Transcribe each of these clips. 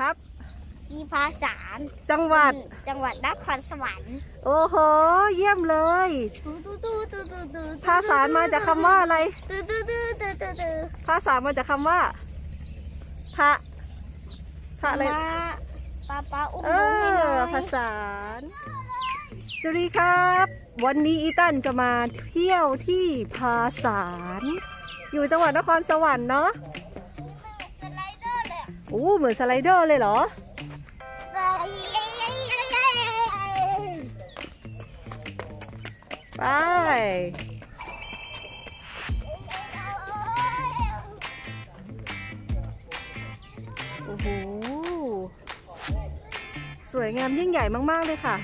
ครับ ที่ภาษาจังหวัด จังหวัดนครสวรรค์ โอ้โห เยี่ยมเลย ตูตูตูตูตูตูภาษามาจากคำว่าอะไร ตูตูตูตูตูตูภาษามาจากคำว่า พระ พระอะไรป้าป้าอุ้มเอหนูให้หน่ออยภาษาสวัสดีครับ วันนี้อีตันจะมาเที่ยวที่ภาษาอยู่จังหวัดนครสวรรค์เนาะสไลเด โอ้เหมือนสไลเดอร์เลยเหรอ ไป โอ้โห สวยงามยิ่งใหญ่มาก ๆ เลยค่ะ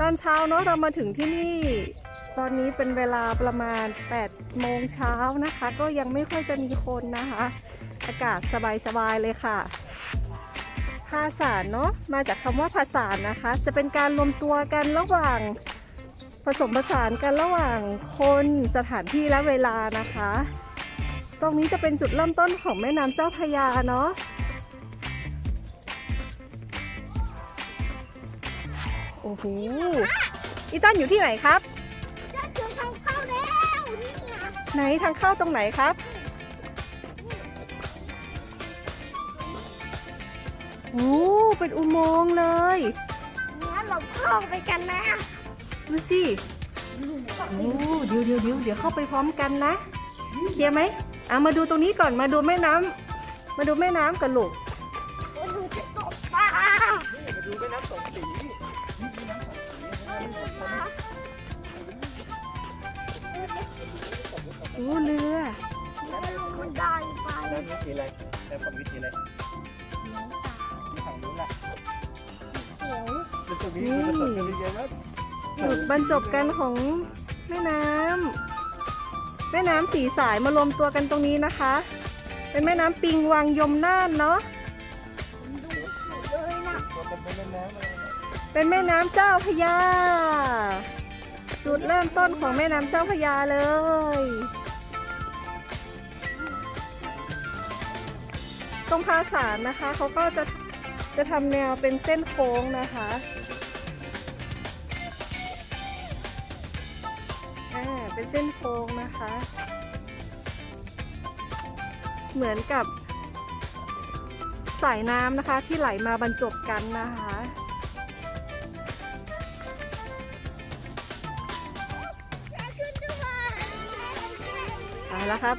ตอนเช้าเนาะเรามาถึงที่นี่ ตอนนี้เป็นเวลาประมาณ8โมงเช้านะคะ ก็ยังไม่ค่อยจะมีคนนะคะ อากาศสบายๆเลยค่ะภาษาเนาะมาจากคำว่าภาษานะคะ จะเป็นการรวมตัวกันระหว่างผสมผสานกันระหว่างคนสถานที่และเวลานะคะ ตรงนี้จะเป็นจุดเริ่มต้นของแม่น้ำเจ้าพระยาเนาะโอ้โหอีตันอยู่ที่ไหนครับจะถึงทางเข้าแล้วนี่ไงไหนทางเข้าตรงไหนครับ โอ้เป็นอุโมงค์เลยงั้นเราเข้าไปกันนะดูสิโอ้เดี๋ยวเดี๋ยวเดี๋ยวเดี๋ยวเข้าไปพร้อมกันนะเคลียร์ไหมอะมาดูตรงนี้ก่อนมาดูแม่น้ำมาดูแม่น้ำกันลูกดูจะตกปลามาดูแม่น้ำสองสีโอ้เรือ แล้วลงบันไดไปน้ำวิธีอะไรน้ำฝั่งวิธีอะไร มันจะมีมันสดกันเยอะมากจุดบรรจบกันของแม่น้ำแม่น้ำสีสายมารวมตัวกันตรงนี้นะคะ เป็นแม่น้ำปิงวังยมน่านเนาะเลยนะตัวเป็นแม่น้ำอะไรนะเป็นแม่น้ำเจ้าพระยา จุดเริ่มต้นของแม่น้ำเจ้าพระยาเลย ตรงภาษารนะคะเขาก็จะ จะทำแนวเป็นเส้นโค้งนะคะอ่าเป็นเส้นโค้งนะคะ เหมือนกับสายน้ำนะคะที่ไหลมาบรรจบกันนะคะขึ้นด้วยไปแล้วครับ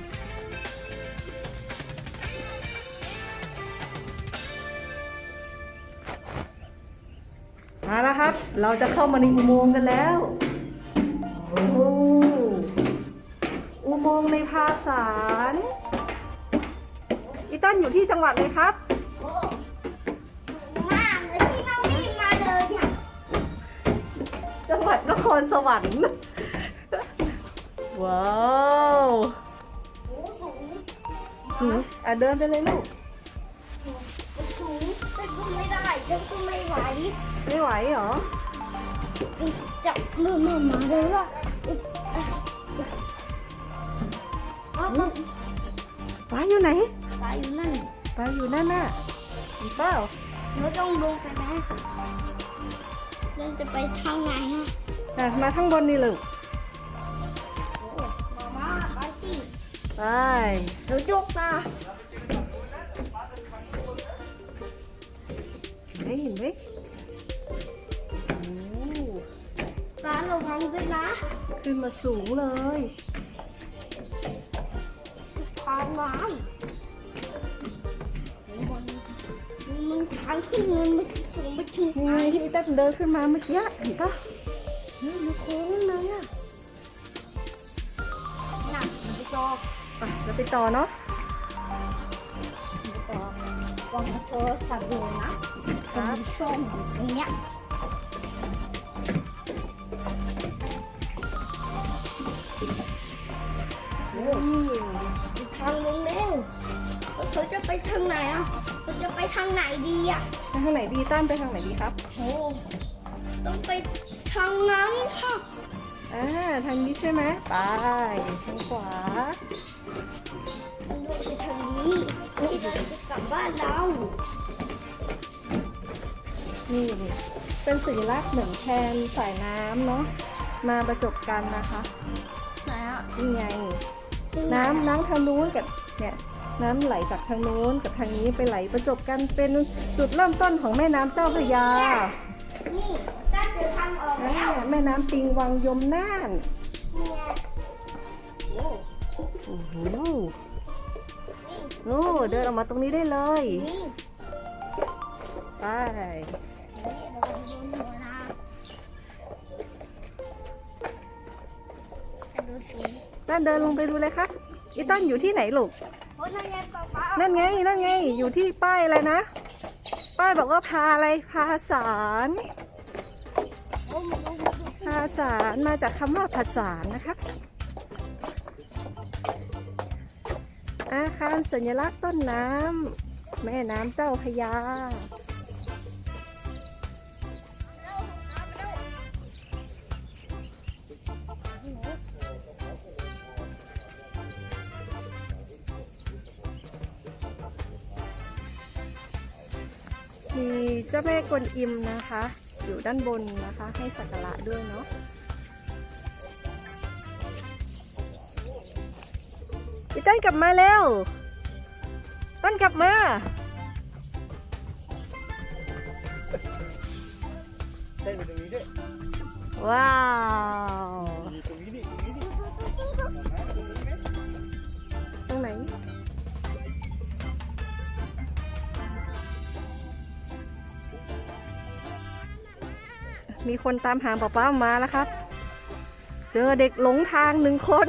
เราจะเข้ามาในอุโมงค์กันแล้ว โอ้อุโมงค์ในภาษารอีตันอยู่ที่จังหวัดเลยครับโอ้มากเลยที่น้องนี่มาเลยเนี่ยจังหวัดนครสวรรค์ ว้าวโอ้สูงสูงอะเดินไปเลยลูกสูงแต่ก็ ไม่ได้ฉันก็ไม่ไหวไม่ไหวเหรอจับมือมือมาเลยว่ะเอาปลาอยู่ไหนไปอยู่นั่นปลาอยู่นั่นน่ะเห็นเปล่าเราต้องลงไปนะเราจะไปทางไหนฮะอะมาข้างบนนี่เลยโอ้มาม่าไปสิไปเดี๋ยวจกนะ มเห็นไหมโอ้ร้านระวังด้วยนะขึ้นมาสูงเลยทางน้ำมันมันทางขึ้นมันไม่สูงไปถึงนี่ไหนไงที่ไอ้เต้นเดินขึ้นมาเมื่อกี้เห็นปะเฮ้ยมันโค้งเลยอะหนักมันจะจอกไปเราไปต่อเนาะมันจะจอกวางโทรศัพท์เลยนะ เป็นช่องอยู่ตรงเนี้ยนี่ทางลงเร็วเขาจะไปทางไหนอะเขาจะไปทางไหนดีอะไปทางไหนดีตั้นไปทางไหนดีครับโอ้ต้องไปทางนั้นค่ะอ่าทางนี้ใช่ไหมไปทางขวาต้องไปทางนี้ที่เราจะกลับบ้านเราอ นี่นี่เป็นสัญลักษณ์เหมือนแทนสายน้ำเนาะมาประจบกันนะคะไหนอะนี่ไง น้ำน้ำทางนู้นกับเนี่ยน้ำไหลจากทางนู้นกับทางนี้ไปไหลประจบกันเป็นจุดเริ่มต้นของแม่น้ำเจ้าพระยา นี่ก็จะทำออกอ่าแล้วแม่น้ำปิงวังยมน่านเนี่ยโอ้โอ้โหโอ้เดินออกมาตรงนี้ได้เลยนี่ไป นี่เราดูหัวนะดูสิต้นเดินลงไปดูเลยครับอีต้นอยู่ที่ไหนลูก โอ้ยนั่นไงป๊าป๊านั่นไง นั่นไง อยู่ที่ป้ายอะไรนะ ป้ายบอกว่าพาอะไร พาสาร โอ้มันต้องพาสารมาจากคำว่าผสานนะครับอาคารสัญลักษณ์ต้นน้ำแม่น้ำเจ้าพระยา มีเจ้าแม่กวนอิมนะคะ อยู่ด้านบนนะคะให้สักการะด้วยเนาะพี่ต้นกลับมาเร็วต้นกลับมาเต้นไปตรงนี้ด้วยว้าว มีคนตามหาป๊าป้ามาแล้วครับ เจอเด็กหลงทางหนึ่งคน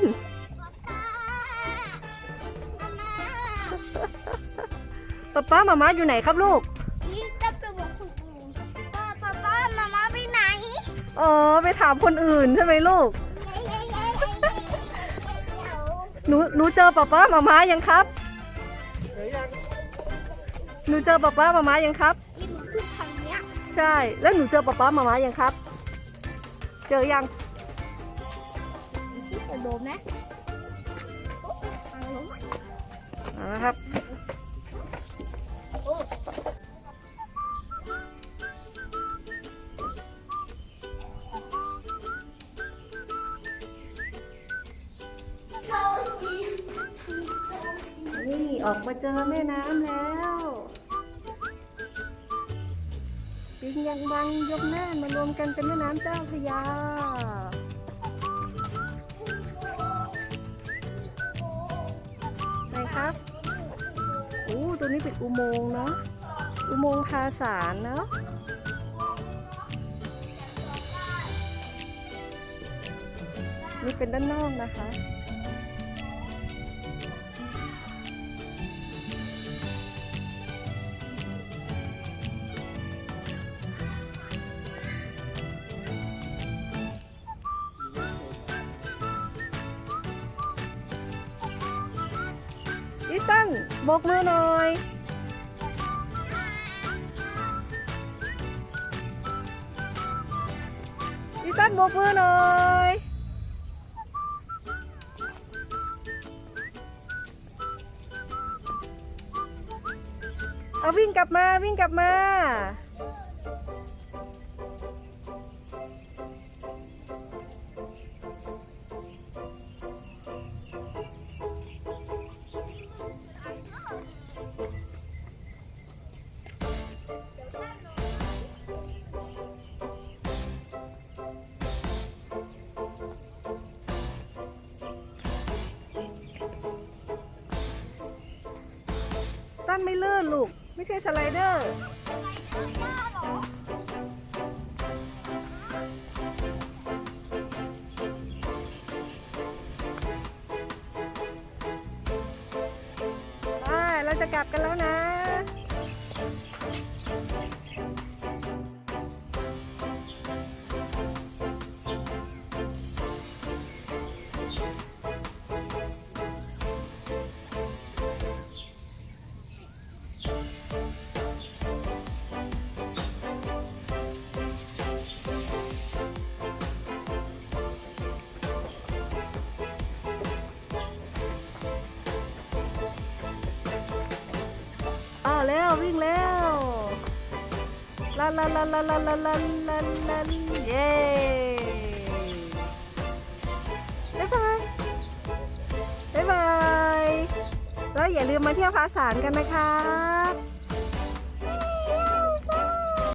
ป๊าป้ามามาอยู่ไหนครับลูกนี่จะไปบอกคนอื่นว่าป๊าป๊ามามาไปไหน อ๋อ ไปถามคนอื่นใช่ไหมลูก หนูหนูเจอป๊าป้ามามายังครับเฮ้ยยังหนูเจอป๊าป้ามามายังครับ ใช่ แล้วหนูเจอป๊าป้ามามายังครับ เจอยังที่จะโดนไหมทางลงเอาละครับโอ้นี่ออกมาเจอแม่น้ำแล้ว ปิงยังบังยกน่ามารวมกันเป็นแม่น้ำเจ้าพระยา ไหนครับอู้ตัวนี้เป็นอุโมงค์เนาะ อุโมงค์พาสารเนาะนี่เป็นด้านนอกนะคะ บกมือหน่อย อีตันโบกมือหน่อยเอาวิ่งกลับมาวิ่งกลับมา ไม่ลื่นลูก ไม่ใช่สไลเดอร์ไปเราจะกลับกันแล้ว แล้ววิ่งแล้วลันลันลันลันลันลันลันลาลาเย้บ๊ายบายบ๊ายบายแล้วอย่าลืมมาเที่ยวภาสานกันนะคะ